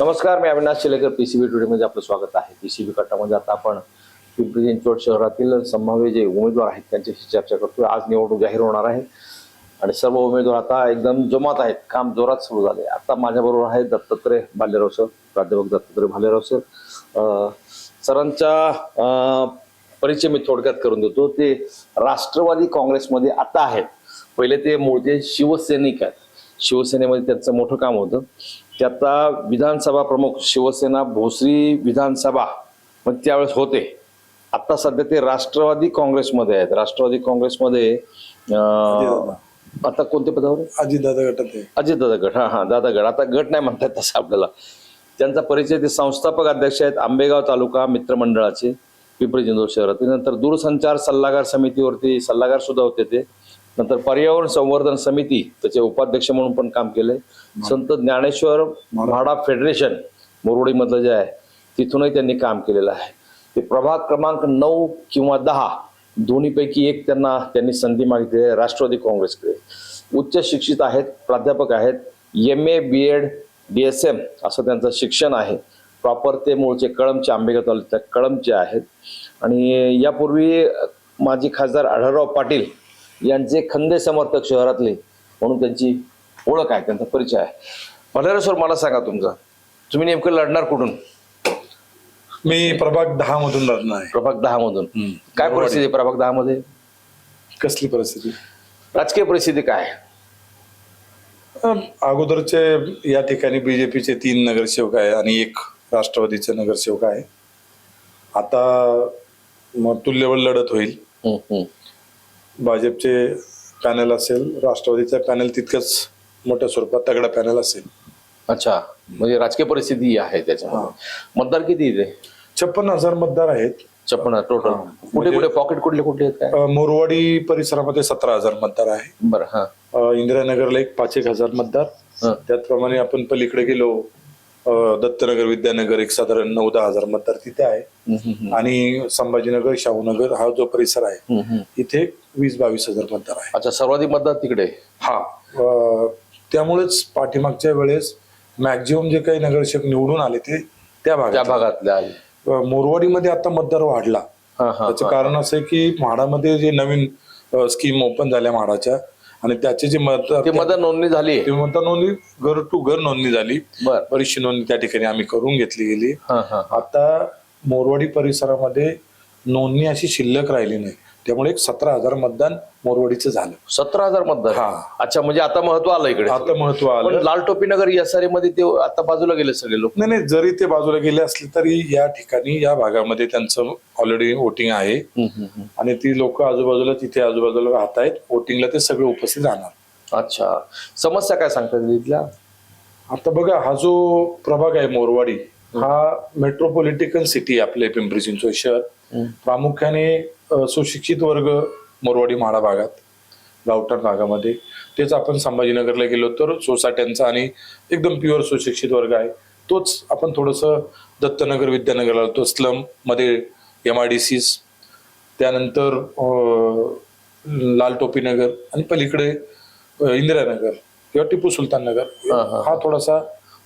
नमस्कार मी अविनाश शिलेकर पीसीबी टुडेमध्ये आपलं स्वागत आहे. पीसीबी कट्टामध्ये आता आपण पिंपरी चिंचवड शहरातील संभाव्य जे उमेदवार आहेत त्यांच्याशी चर्चा करतोय. आज निवडणूक जाहीर होणार आहे. आणि सर्व उमेदवार आता एकदम जमात आहेत. काम जोरात सुरू झाले. आता माझ्याबरोबर आहे दत्तात्रय भालेराव सर प्राध्यापक दत्तात्रय भालेराव सर. सरांचा परिचय मी थोडक्यात करून देतो. ते राष्ट्रवादी काँग्रेसमध्ये आता आहेत. पहिले ते मूळचे शिवसैनिक आहेत. शिवसेनेमध्ये त्यांचं मोठं काम होतं. ते आता विधानसभा प्रमुख शिवसेना भोसरी विधानसभा मग त्यावेळेस होते. आता सध्या ते राष्ट्रवादी काँग्रेसमध्ये आहेत. राष्ट्रवादी काँग्रेसमध्ये आता कोणत्या पदावर? अजितदादा गटात आहे अजित दादा गट हा हा दादा गट. आता गट नाही म्हणतात तसं आपल्याला. त्यांचा परिचय ते संस्थापक अध्यक्ष आहेत आंबेगाव तालुका मित्रमंडळाचे पिंपरी चिंचवड शहरातील. नंतर दूरसंचार सल्लागार समितीवरती सल्लागार सुद्धा होते ते. नंतर पर्यावरण संवर्धन समिती त्याचे उपाध्यक्ष म्हणून पण काम केले. संत ज्ञानेश्वर म्हाडा फेडरेशन मोरवडीमधलं जे आहे तिथूनही त्यांनी काम केलेलं आहे. ते प्रभाग क्रमांक नऊ किंवा दहा दोन्हीपैकी एक त्यांना त्यांनी संधी मागितली आहे राष्ट्रवादी काँग्रेसकडे. उच्च शिक्षित आहेत प्राध्यापक आहेत M A B Ed D S M असं त्यांचं शिक्षण आहे. प्रॉपर ते मूळचे कळमचे आंबेगाव तालुक्यात कळमचे आहेत. आणि यापूर्वी माजी खासदार आढळराव पाटील यांचे खंदे समर्थक शहरातले म्हणून त्यांची ओळख आहे त्यांचा परिचय आहे. भलेरा सर मला सांगा तुमचा. तुम्ही नेमकं लढणार कुठून? मी प्रभाग दहा मधून लढणार आहे. प्रभाग दहा मधून काय परिस्थिती आहे प्रभाग दहा मध्ये कसली परिस्थिती? राजकीय परिस्थिती काय अगोदरचे या ठिकाणी बीजेपीचे तीन नगरसेवक आहे आणि एक राष्ट्रवादीचे नगरसेवक आहे. आता मग तुल्यबळ लढत होईल. भाजपचे पॅनल असेल राष्ट्रवादीचा पॅनल तितकंच मोठ्या स्वरूपात तगडा पॅनल असेल. अच्छा म्हणजे राजकीय परिस्थिती ही आहे त्याच्यामध्ये. मतदार किती इथे छप्पन हजार मतदार आहेत. छप्पन टोटल. कुठे म्हणजे- कुठे पॉकेट कुठले कुठले आहेत काय? मोरवाडी परिसरामध्ये सतरा हजार मतदार आहे. बरं हा. अं, इंदिरानगरला एक पाच एक हजार मतदार. हा. त्याचप्रमाणे आपण पलीकडे गेलो दत्तनगर विद्यानगर एक साधारण नऊ दहा हजार मतदार तिथे आहे. आणि संभाजीनगर शाहूनगर हा जो परिसर आहे. इथे वीस बावीस हजार मतदार आहे. अच्छा सर्वाधिक मतदार तिकडे? हा. त्यामुळेच पाठीमागच्या वेळेस मॅक्झिमम जे काही नगरसेवक निवडून आले ते त्या भागात भागातल्या आहे. अं, मोरवाडीमध्ये आता मतदार वाढला. त्याचं कारण असं आहे की म्हाडामध्ये जे नवीन स्कीम ओपन झाल्या म्हाडाच्या आणि त्याचे जे मतदार ते मतदार नोंदणी झाली. ते मतदार नोंदणी घर टू घर नोंदणी झाली. बर. बरीचशी नोंदणी त्या ठिकाणी आम्ही करून घेतली गेली. हा हा. आता मोरवाडी परिसरामध्ये नोंदणी अशी शिल्लक राहिली नाही. त्यामुळे एक सतरा हजार मतदान मोरवाडीचं झालं. सतरा हजार मतदार हा. अच्छा म्हणजे आता महत्त्व आलं इकडे. आता महत्त्व पण आलं लाल टोपी नगर एसआरए मध्ये ते आता बाजूला गेले सगळे लोक. नाही नाही जरी ते बाजूला गेले असले तरी या ठिकाणी या भागामध्ये त्यांचं ऑलरेडी वोटिंग आहे. आणि ती लोक आजूबाजूला तिथे आजूबाजूला राहत आहेत वोटिंगला ते सगळे उपस्थित राहणार. अच्छा. समस्या काय सांगतात इथल्या? आता बघा हा जो प्रभाग आहे मोरवाडी हा मेट्रोपॉलिटिकन सिटी आपले पिंपरी चिंचवड शहर. प्रामुख्याने सुशिक्षित वर्ग मोरवाडी म्हाडा भागात गावठाण भागामध्ये. तेच आपण संभाजीनगरला गेलो तर सोसायट्यांचा आणि एकदम प्युअर सुशिक्षित वर्ग आहे. तोच आपण थोडस दत्तनगर विद्यानगरला तो स्लममध्ये एम आय डी सीस त्यानंतर लाल टोपी नगर आणि पलीकडे इंदिरानगर किंवा टिपू सुलतान नगर. हा, थोडासा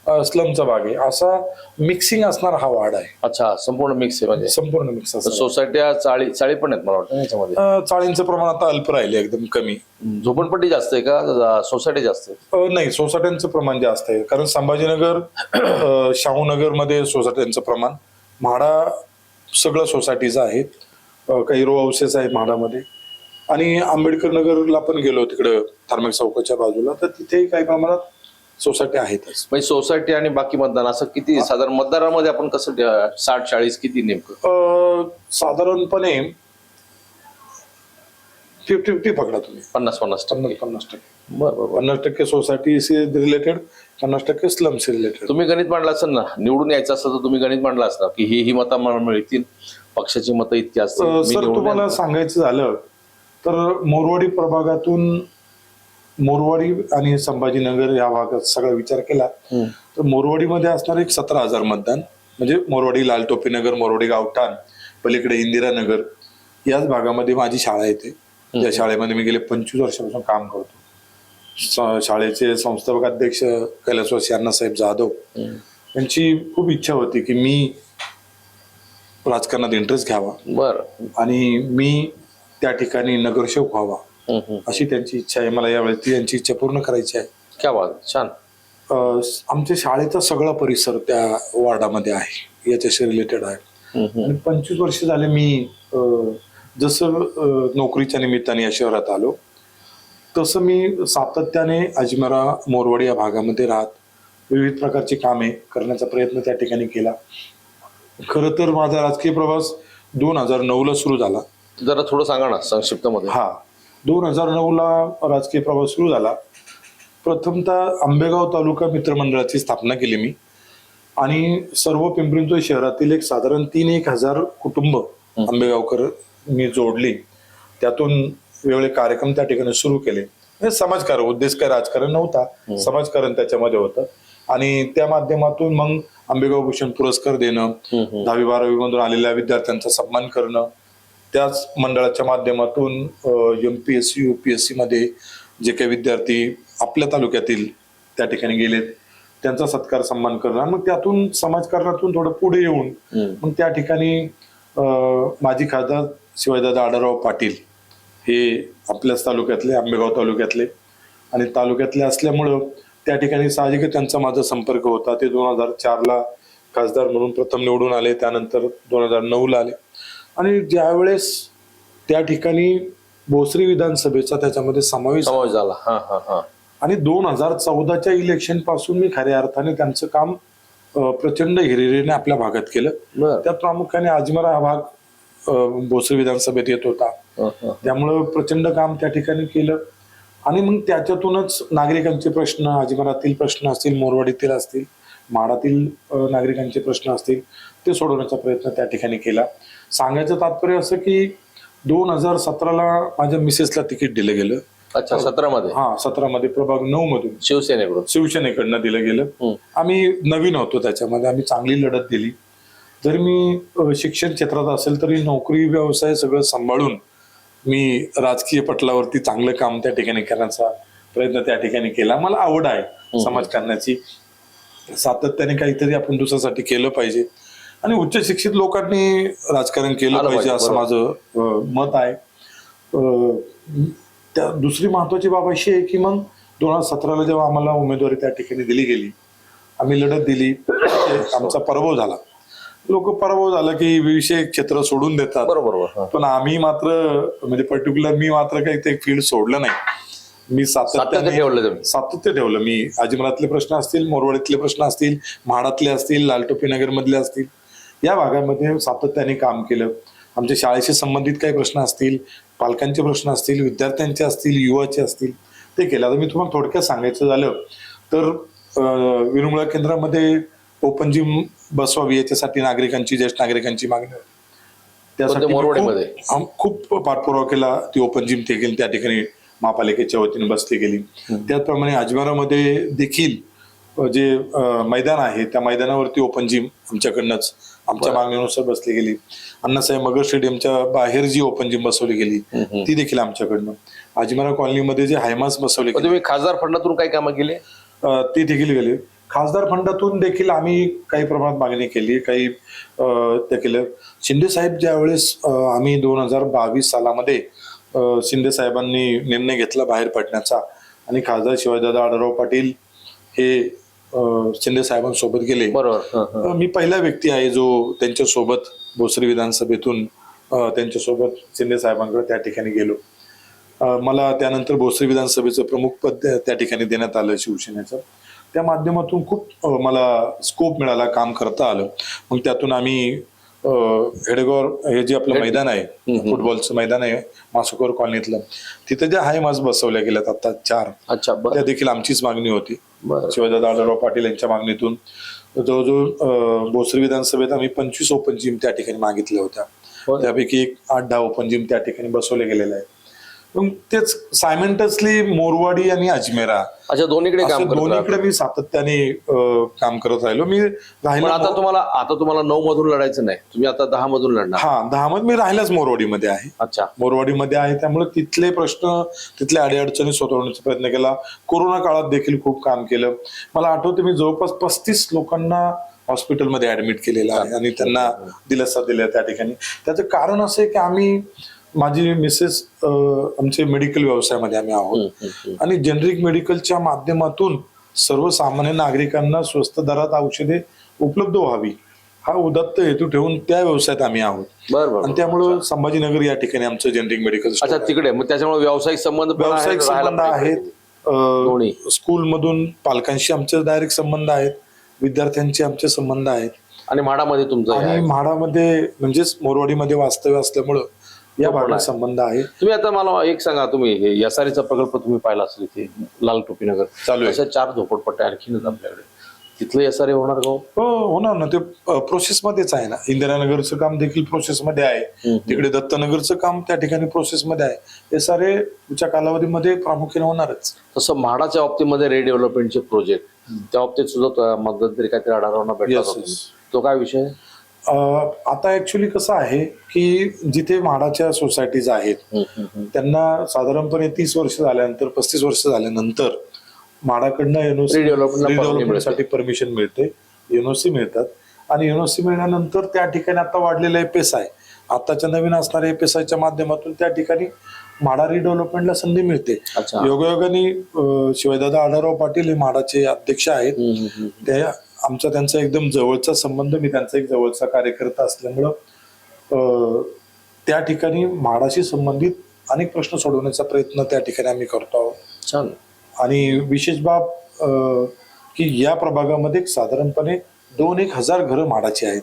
स्लमचा भाग आहे. असा मिक्सिंग असणारा हा वार्ड आहे. अच्छा संपूर्ण मिक्स आहे म्हणजे? संपूर्ण मिक्स असणार. सोसायट्या चाळी चाळी पण आहेत मला वाटतं याच्यामध्ये. अ, चाळींचं प्रमाण आता अल्प राहिले एकदम कमी. झोपडपट्टी जास्त आहे का? सोसायटी जास्त आहे? अ, नाही सोसायट्यांचं प्रमाण जास्त आहे. कारण संभाजीनगर अ, शाहूनगरमध्ये सोसायट्यांचं प्रमाण म्हाडा सगळं सोसायटीचं आहे. अ, काही रो हाऊसेस आहेत म्हाडामध्ये. आणि आंबेडकर नगरला पण गेलो तिकडं धार्मिक चौकाच्या बाजूला. तर तिथे काही प्रमाणात सोसायटी आहेतच. म्हणजे सोसायटी आणि बाकी मतदान असं किती साधारण मतदारामध्ये आपण कसं साठ चाळीस किती नेमकं? साधारणपणे फिफ्टी फिफ्टी पकडा तुम्ही. पन्नास पन्नास पन्नास टक्के. पन्नास टक्के. बरं. पन्नास टक्के सोसायटीशी रिलेटेड पन्नास टक्के स्लमशी रिलेटेड तुम्ही गणित मांडलं असेल ना निवडून यायचं असतं तर तुम्ही गणित मांडलं असतं की ही ही मतं मला मिळतील पक्षाची मतं इतकी असतील मी सर तुम्हाला. सांगायचं झालं तर मोरवाडी प्रभागातून मोरवाडी आणि संभाजीनगर या भागात सगळा विचार केला. तर मोरवाडीमध्ये असणार एक सतरा हजार मतदान म्हणजे मोरवाडी लाल टोपी नगर मोरवाडी गावठाण पलीकडे इंदिरानगर याच भागामध्ये माझी शाळा येते. त्या शाळेमध्ये मी गेले पंचवीस वर्षापासून काम करतो. शाळेचे संस्थापक अध्यक्ष कैलासवासी अण्णासाहेब जाधव त्यांची खूप इच्छा होती की मी राजकारणात इंटरेस्ट घ्यावा. बर. आणि मी त्या ठिकाणी नगरसेवक व्हावा. अशी त्यांची इच्छा आहे. मला यावेळेस ती यांची इच्छा पूर्ण करायची आहे. क्या बात छान. आमच्या शाळेचा सगळा परिसर त्या वॉर्डामध्ये आहे. याच्याशी रिलेटेड आहे. आणि पंचवीस वर्ष झाले मी जसं नोकरीच्या निमित्ताने या शहरात आलो तसं मी सातत्याने अजमेरा मोरवाडी या भागामध्ये राहत विविध प्रकारची कामे करण्याचा प्रयत्न त्या ठिकाणी केला. खरं तर माझा राजकीय प्रवास दोन हजार नऊला सुरू झाला. जरा थोडं सांगा ना संक्षिप्त मध्ये हा. दोन हजार नऊला राजकीय प्रवास सुरू झाला. प्रथमतः आंबेगाव तालुका मित्रमंडळाची स्थापना केली मी. आणि सर्व पिंपरी शहरातील एक साधारण तीन एक हजार कुटुंब आंबेगावकर मी जोडली. त्यातून वेगवेगळे कार्यक्रम त्या ठिकाणी सुरू केले. म्हणजे समाजकारण उद्देश काय राजकारण नव्हता. समाजकारण त्याच्यामध्ये होतं. आणि त्या माध्यमातून मग आंबेगाव भूषण पुरस्कार देणं दहावी बारावी मधून आलेल्या विद्यार्थ्यांचा सन्मान करणं त्याच मंडळाच्या माध्यमातून M P S C U P S C मध्ये जे काही विद्यार्थी आपल्या तालुक्यातील त्या ठिकाणी गेलेत त्यांचा सत्कार सन्मान करणं मग त्यातून समाजकारणातून थोडं पुढे येऊन मग त्या ठिकाणी माजी खासदार शिवाजीदादा आढळराव पाटील हे आपल्याच तालुक्यातले आंबेगाव तालुक्यातले. आणि तालुक्यातले असल्यामुळं त्या ठिकाणी साहजिक त्यांचा माझा संपर्क होता. ते दोन हजार चारला खासदार म्हणून प्रथम निवडून आले त्यानंतर दोन हजार नऊला आले. आणि ज्यावेळेस त्या ठिकाणी भोसरी विधानसभेचा त्याच्यामध्ये समावेश समावेश झाला. हा हा हा. आणि दोन हजार चौदाच्या इलेक्शनपासून मी खऱ्या अर्थाने त्यांचं काम प्रचंड हिरिरीने आपल्या भागात केलं. त्यात प्रामुख्याने अजमेरा हा भाग भोसरी विधानसभेत येत होता. त्यामुळं प्रचंड काम त्या ठिकाणी केलं. आणि मग त्याच्यातूनच नागरिकांचे प्रश्न अजमेरातील प्रश्न असतील मोरवाडीतील असतील माडातील नागरिकांचे प्रश्न असतील ते सोडवण्याचा प्रयत्न त्या ठिकाणी केला. सांगायचं तात्पर्य असं की दोन हजार सतराला माझ्या मिसेसला तिकीट दिलं गेलं. अच्छा सतरा मध्ये हा सतरामध्ये प्रभाग नऊ मधून शिवसेनेकडून? शिवसेनेकडनं दिलं गेलं. आम्ही नवीन होतो त्याच्यामध्ये आम्ही चांगली लढत दिली. जरी मी शिक्षण क्षेत्रात असेल तरी नोकरी व्यवसाय सगळं सांभाळून मी राजकीय पटलावरती चांगलं काम त्या ठिकाणी करण्याचा प्रयत्न त्या ठिकाणी केला. मला आवड आहे समाजकारणाची सातत्याने काहीतरी आपण दुसऱ्यासाठी केलं पाहिजे. आणि उच्च शिक्षित लोकांनी राजकारण केलं पाहिजे असं माझं मत आहे. त्या दुसरी महत्वाची बाब अशी आहे की मग दोन हजार सतराला जेव्हा आम्हाला उमेदवारी त्या ठिकाणी दिली गेली आम्ही लढत दिली आमचा पराभव झाला. लोक पराभव झाला की विषय क्षेत्र सोडून देतात. बरोबर. पण आम्ही मात्र म्हणजे पर्टिक्युलर मी मात्र काही ते फील्ड सोडलं नाही. मी सातत्य सातत्याने ठेवलं सातत्य ठेवलं. मी अजमरातले प्रश्न असतील मोरवाडीतले प्रश्न असतील म्हाडातले असतील लालटोपी नगर मधले असतील या भागामध्ये सातत्याने काम केलं. आमच्या शाळेशी संबंधित काही प्रश्न असतील पालकांचे प्रश्न असतील विद्यार्थ्यांचे असतील युवाचे असतील ते केलं. आता मी तुम्हाला थोडक्यात सांगायचं झालं तर विरंगुळा केंद्रामध्ये ओपन जिम बसवावी याच्यासाठी नागरिकांची ज्येष्ठ नागरिकांची मागणी त्यासाठी? खूप- पाठपुरावा केला. ती ओपन जिम ते गेली त्या ठिकाणी महापालिकेच्या वतीने बसली गेली. त्याचप्रमाणे अजमेरामध्ये देखील जे मैदान आहे त्या मैदानावरती ओपन जिम आमच्याकडनंच आमच्या मागणीनुसार बसली गेली. अण्णासाहेब मगर स्टेडियमच्या बाहेर जी ओपन जिम बसवली गेली ती देखील आमच्याकडनं. अजमेरा कॉलनीमध्ये जे हायमास बसवले तुम्ही खासदार फंडातून काही कामं केली? ती देखील गेली. खासदार फंडातून देखील आम्ही काही प्रमाणात मागणी केली काही ते केलं. शिंदे साहेब ज्यावेळेस आम्ही दोन हजार बावीस सालामध्ये शिंदे साहेबांनी निर्णय घेतला बाहेर पडण्याचा आणि खासदार शिवाजीदादा आढळराव पाटील हे शिंदे साहेबांसोबत गेले. बरोबर. मी पहिला व्यक्ती आहे जो त्यांच्यासोबत भोसरी विधानसभेतून त्यांच्यासोबत शिंदे साहेबांकडे त्या ठिकाणी गेलो. मला त्यानंतर भोसरी विधानसभेचं प्रमुख पद त्या- ठिकाणी देण्यात आलं शिवसेनेचं. त्या माध्यमातून खूप मला स्कोप मिळाला काम करता आलं. मग त्यातून आम्ही हेडगोर हे जे आपलं मैदान आहे फुटबॉलचं मैदान आहे मासुकोर कॉलनीतलं तिथे ज्या हाय मास बसवल्या गेल्यात आता चार अच्छा त्या देखील आमचीच मागणी होती. आढळराव पाटील यांच्या मागणीतून जवळजवळ भोसरी विधानसभेत आम्ही पंचवीस ओपन जिम त्या ठिकाणी मागितल्या होत्या. त्यापैकी एक आठ दहा ओपन जिम त्या ठिकाणी बसवले गेलेले आहेत. मग तेच सायमेंटसली मोरवाडी आणि अजमेरा अच्छा दोन्हीकडे काम असं करत राहता. दोन्हीकडे मी सातत्याने अं, काम करत राहिलो. मी पण राहिलो आता तुम्हाला आता तुम्हाला नऊ मधून लढायचं नाही. तुम्ही आता दहा मधून लढणार. हा दहा मध्ये मी राहिलाच मोरवाडीमध्ये आहे. अच्छा. मोरवाडीमध्ये आहे त्यामुळे तिथले प्रश्न तिथल्या अडीअडचणी सोडवण्याचा प्रयत्न केला. कोरोना काळात देखील खूप काम केलं. मला आठवतं मी जवळपास पस्तीस लोकांना हॉस्पिटलमध्ये ऍडमिट केलेला आहे आणि त्यांना दिलासा दिला त्या ठिकाणी. त्याचं कारण असं आहे की आम्ही माझी मिसेस आमचे मेडिकल व्यवसायामध्ये आम्ही आहोत. आणि जेनरिक मेडिकलच्या माध्यमातून सर्वसामान्य नागरिकांना स्वस्त दरात औषधे उपलब्ध व्हावी हा उदत्त हेतू ठेवून त्या व्यवसायात आम्ही आहोत. आणि त्यामुळं संभाजीनगर या ठिकाणी आमचं जेनरिक मेडिकल अच्छा तिकडे मग त्याच्यामुळे व्यावसायिक संबंध व्यावसायिक संबंध. आहेत. स्कूलमधून पालकांशी आमचे डायरेक्ट संबंध आहेत विद्यार्थ्यांचे आमचे संबंध आहेत. आणि म्हाडामध्ये तुमचं आणि. म्हाडामध्ये म्हणजेच मोरवाडीमध्ये वास्तव्य असल्यामुळं या आहे. संबंध आहे. तुम्ही आता मला एक सांगा तुम्ही हे एसआरचा प्रकल्प तुम्ही पाहिला असेल इथे लाल टोपीनगर. चालू आहे. अशा चार झोपडपट्ट्या आणखीनच आपल्याकडे. तिथलं एसआरए होणार का हो? हो होणार ना. ते प्रोसेस मध्येच आहे ना. इंदिरानगरचं काम देखील प्रोसेस मध्ये आहे. तिकडे दत्तनगरचं काम त्या ठिकाणी प्रोसेस मध्ये आहे. हे सारे पुढच्या कालावधीमध्ये प्रामुख्याने होणारच. तसं म्हाडाच्या बाबतीमध्ये रिडेव्हलपमेंटचे प्रोजेक्ट त्या बाबतीत सुद्धा मध्यंतरी काहीतरी आढावा भेटला. तो काय विषय आता ऍक्च्युली कसं आहे की जिथे म्हाडाच्या सोसायटीज आहेत त्यांना साधारणपणे तीस वर्ष झाल्यानंतर पस्तीस वर्ष झाल्यानंतर म्हाडाकडनं एनओसी रिडेव्हलपमेंटसाठी परमिशन मिळते. एनओसी मिळतात. आणि एनओसी मिळाल्यानंतर त्या ठिकाणी आता वाढलेलं एस आहे. आताच्या नवीन असणाऱ्या एस च्या माध्यमातून त्या ठिकाणी म्हाडा रिडेव्हलपमेंटला संधी मिळते. योगायोगाने अं, शिवाजीदादा आढाराव पाटील हे म्हाडाचे अध्यक्ष आहेत. ते आमचा त्यांचा एकदम जवळचा संबंध मी त्यांचा एक जवळचा कार्यकर्ता असल्यामुळं त्या ठिकाणी म्हाडाशी संबंधित अनेक प्रश्न सोडवण्याचा प्रयत्न त्या ठिकाणी आम्ही करतो आहोत. छान. आणि विशेष बाब की या प्रभागामध्ये साधारणपणे दोन एक हजार घरं म्हाडाची आहेत.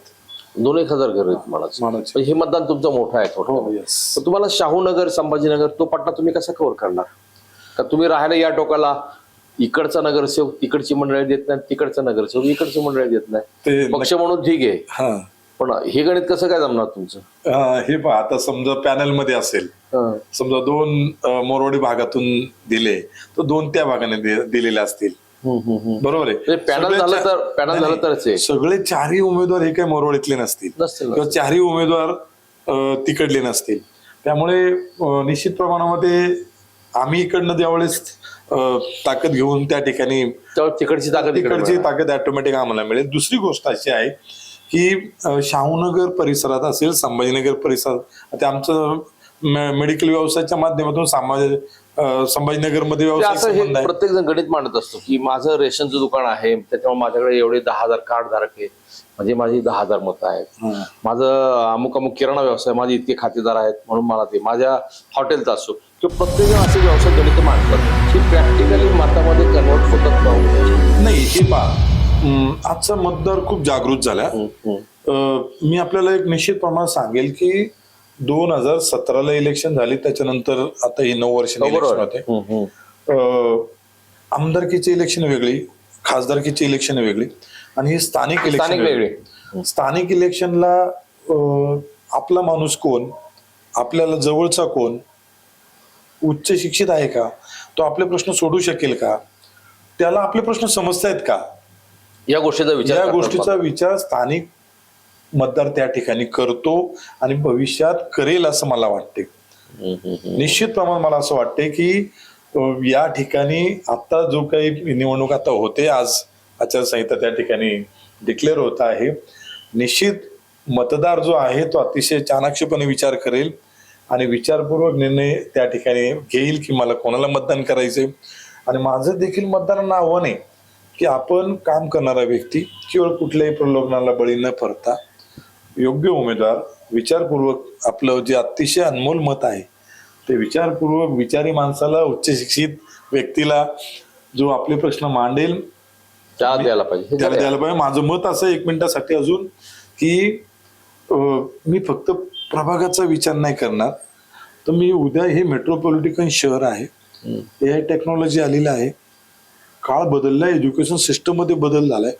दोन एक हजार घर आहेत म्हाडाचे. पण हे मतदान तुमचं मोठं आहे हो थोडं तर तुम्हाला शाहूनगर संभाजीनगर तो पट्टा तुम्ही कसा कव्हर करणार? का तुम्ही राहायला या टोकाला इकडचा नगरसेवक तिकडची मंडळी देत नाही तिकडचा नगरसेवक इकडची मंडळी देत नाही. पक्ष म्हणून ठीक आहे. हा. पण हे गणित कसं काय जमणार तुमचं? हे पहा आता समजा पॅनलमध्ये असेल. समजा दोन मोरवाडी भागातून दिले तर दोन त्या भागाने दिलेले असतील. बरोबर आहे. ते पॅनल झालं तर पॅनल झालं. तरच आहे. सगळे चारही उमेदवार हे काही मोरवडीतले नसतील. किंवा चारही उमेदवार तिकडले नसतील. त्यामुळे निश्चित प्रमाणामध्ये आम्ही इकडनं ज्यावेळेस ताकद घेऊन त्या ठिकाणी तिकडची ताकद तिकडची. ताकद ऑटोमॅटिक आम्हाला मिळेल. दुसरी गोष्ट अशी आहे की शाहूनगर परिसरात असेल संभाजीनगर परिसरात आता आमचं मेडिकल व्यवसायाच्या माध्यमातून समाज संभाजीनगरमध्ये ते व्यवसाय प्रत्येक जण गणित मांडत असतो की माझं रेशनचं दुकान आहे त्याच्यामुळे माझ्याकडे एवढे दहा हजार कार्ड धारक आहे म्हणजे माझी दहा हजार मतं आहेत. माझं अमुक अमुक किराणा व्यवसाय माझे इतके खातेदार आहेत म्हणून मला ते माझ्या हॉटेलचा असो. किंवा प्रत्येक जण असे व्यवसाय गणित मांडतात की प्रॅक्टिकली मतामध्ये कन्वर्ट होतात का हो? नाही हे पहा. आजचा मतदार खूप जागृत झाला. मी आपल्याला एक निश्चित प्रमाणात सांगेल की दोन हजार सतराला इलेक्शन झाली त्याच्यानंतर आता ही नऊ वर्ष आमदारकीची इलेक्शन वेगळी खासदारकीची इलेक्शन वेगळी आणि ही स्थानिक इलेक्शन वेगळी. स्थानिक इलेक्शनला आपला माणूस कोण? आपल्याला जवळचा कोण? उच्च शिक्षित आहे का? तो आपले प्रश्न सोडू शकेल का? त्याला आपले प्रश्न समजतायत का? या गोष्टीचा विचार या गोष्टीचा विचार स्थानिक मतदार त्या ठिकाणी करतो आणि भविष्यात करेल असं मला वाटते. निश्चित प्रमाणात मला असं वाटते की या ठिकाणी आता जो काही निवडणूक आता होते आज आचारसंहिता त्या ठिकाणी डिक्लेअर होत आहे. निश्चित मतदार जो आहे तो अतिशय चाणाक्षपणे विचार करेल. आणि विचारपूर्वक निर्णय त्या ठिकाणी घेईल की मला कोणाला मतदान करायचंय. आणि माझं देखील मतदारांना आव्हान आहे की आपण काम करणारा व्यक्ती केवळ कुठल्याही प्रलोभनाला बळी न पडता योग्य उमेदवार विचारपूर्वक आपलं जे अतिशय अनमोल मत आहे ते विचारपूर्वक विचारी माणसाला उच्च शिक्षित व्यक्तीला जो आपले प्रश्न मांडेल त्याला द्यायला पाहिजे. त्याला द्यायला- पाहिजे. माझं मत असं एक मिनिटासाठी अजून की मी फक्त प्रभागाचा विचार नाही करणार. तर मी उद्या हे मेट्रोपॉलिटिकन शहर आहे. ए आय टेक्नॉलॉजी आलेलं आहे. काळ बदललाय एज्युकेशन सिस्टममध्ये बदल झालाय.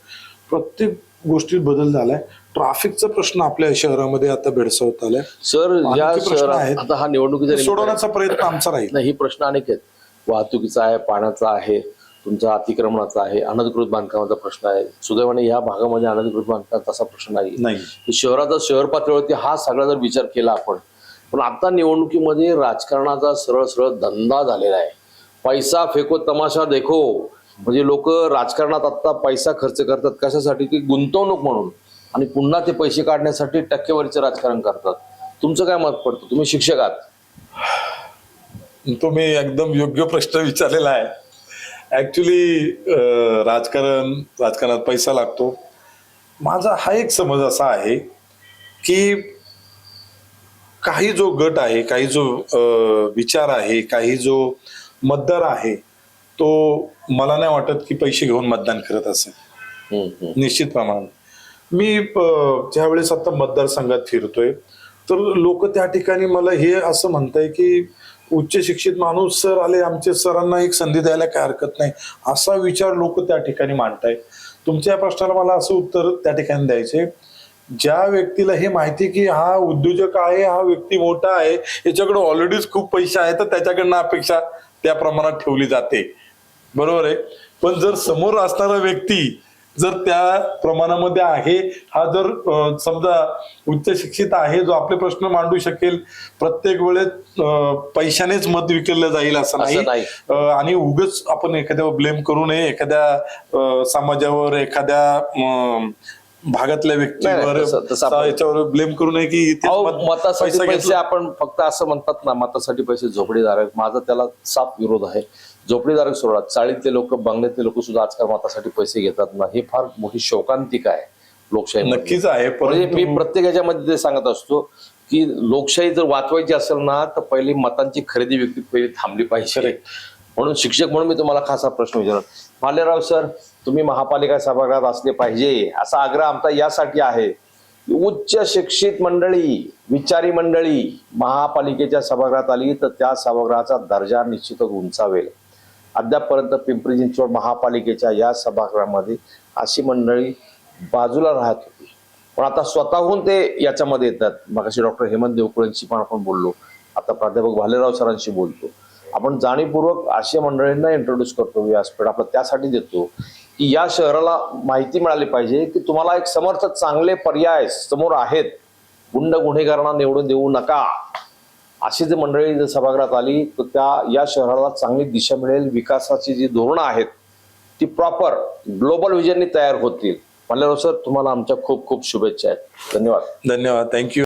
प्रत्येक गोष्टीत बदल झालाय. ट्रॅफिकचा प्रश्न आपल्या शहरामध्ये आता भेडसावत आलाय. सर या प्रश्न आहेत. आता हा निवडणुकीचा आहे. सोडवण्याचा प्रयत्न आमचा राहील. ही प्रश्न अनेक आहेत. वाहतुकीचा आहे पाण्याचा आहे. तुमचा अतिक्रमणाचा आहे अनधिकृत बांधकामाचा प्रश्न आहे. सुदैवाने या भागामध्ये अनधिकृत बांधकाम तसा प्रश्न नाही. नाही शहराचा शहर पातळीवरती हा सगळा जर विचार केला आपण पण आता निवडणुकीमध्ये राजकारणाचा सरळ सरळ धंदा झालेला आहे. पैसा फेको तमाशा देखो. म्हणजे लोक राजकारणात आता पैसा खर्च करतात. कशासाठी? की गुंतवणूक म्हणून. आणि पुन्हा ते पैसे काढण्यासाठी टक्केवारीचं राजकारण करतात. तुमचं काय मत पडतं? तुम्ही शिक्षक आहात. तुम्ही एकदम योग्य प्रश्न विचारलेला आहे. ऍक्च्युली राजकारण राजकारणात पैसा लागतो. माझा हा एक समज असा आहे की काही जो गट आहे काही जो विचार आहे काही जो मतदार आहे तो मला नाही वाटत की पैसे घेऊन मतदान करत असेल. निश्चित प्रमाणात. मी ज्यावेळेस आता मतदारसंघात फिरतोय तर लोक त्या ठिकाणी मला हे असं म्हणताय की उच्च शिक्षित माणूस सर आले आमचे सरांना एक संधी द्यायला काय हरकत नाही. असा विचार लोक त्या ठिकाणी मांडतायत. तुमच्या या प्रश्नाला मला असं उत्तर त्या ठिकाणी द्यायचे ज्या व्यक्तीला हे माहिती की हा उद्योजक आहे हा व्यक्ती मोठा आहे याच्याकडे ऑलरेडीच खूप पैसे आहेत तर त्याच्याकडनं अपेक्षा त्या प्रमाणात ठेवली जाते. बरोबर आहे? पण जर समोर असणारा व्यक्ती जर त्या प्रमाणामध्ये आहे हा जर समजा उच्च शिक्षित आहे जो आपले प्रश्न मांडू शकेल प्रत्येक वेळेस पैशानेच मत विकलं जाईल असं नाही. आणि उगच आपण एखाद्यावर ब्लेम करू नये एखाद्या समाजावर एखाद्या भागातल्या व्यक्तीवर याच्यावर ब्लेम करू नये की मतासाठी पैसा. आपण फक्त असं म्हणतात ना मतासाठी पैसे झोपडीदार माझा त्याला साफ विरोध आहे. झोपडीदार सोडा चाळीतले लोक बंगल्यातले लोक सुद्धा आजकाल मतासाठी पैसे घेतात ना हे फार मोठी शोकांतिका आहे लोकशाही नक्कीच आहे म्हणजे मी परंतु प्रत्येक ह्याच्यामध्ये ते सांगत असतो की लोकशाही जर वाचवायची असेल ना तर पहिली मतांची खरेदी विक्री पहिली थांबली पाहिजे. म्हणून शिक्षक म्हणून मी तुम्हाला खासा प्रश्न विचारला भालेराव सर तुम्ही महापालिका सभागृहात असले पाहिजे असा आग्रह आमचा यासाठी आहे. की उच्च शिक्षित मंडळी विचारी मंडळी महापालिकेच्या सभागृहात आली तर त्या सभागृहाचा दर्जा निश्चितच उंचावेल. अद्यापपर्यंत पिंपरी चिंचवड महापालिकेच्या या सभागृहामध्ये अशी मंडळी बाजूला राहत होती. पण आता स्वतःहून ते याच्यामध्ये येतात. मगाशी डॉक्टर हेमंत देवकुळेंशी पण आपण बोललो. आता प्राध्यापक भालेराव सरांशी बोलतो. आपण जाणीवपूर्वक अशा मंडळींना इंट्रोड्यूस करतो. व्यासपीठ आपण त्यासाठी देतो की या शहराला माहिती मिळाली पाहिजे की तुम्हाला एक समर्थ चांगले पर्याय समोर आहेत. गुंड गुन्हेगारांना निवडून देऊ नका. अशी जर मंडळी जर सभागृहात आली तर त्या या शहराला चांगली दिशा मिळेल विकासाची जी धोरणं आहेत ती प्रॉपर ग्लोबल विजननी तयार होतील. म्हणल्यावर सर तुम्हाला आमच्या खूप खूप शुभेच्छा आहेत. धन्यवाद. धन्यवाद. थँक्यू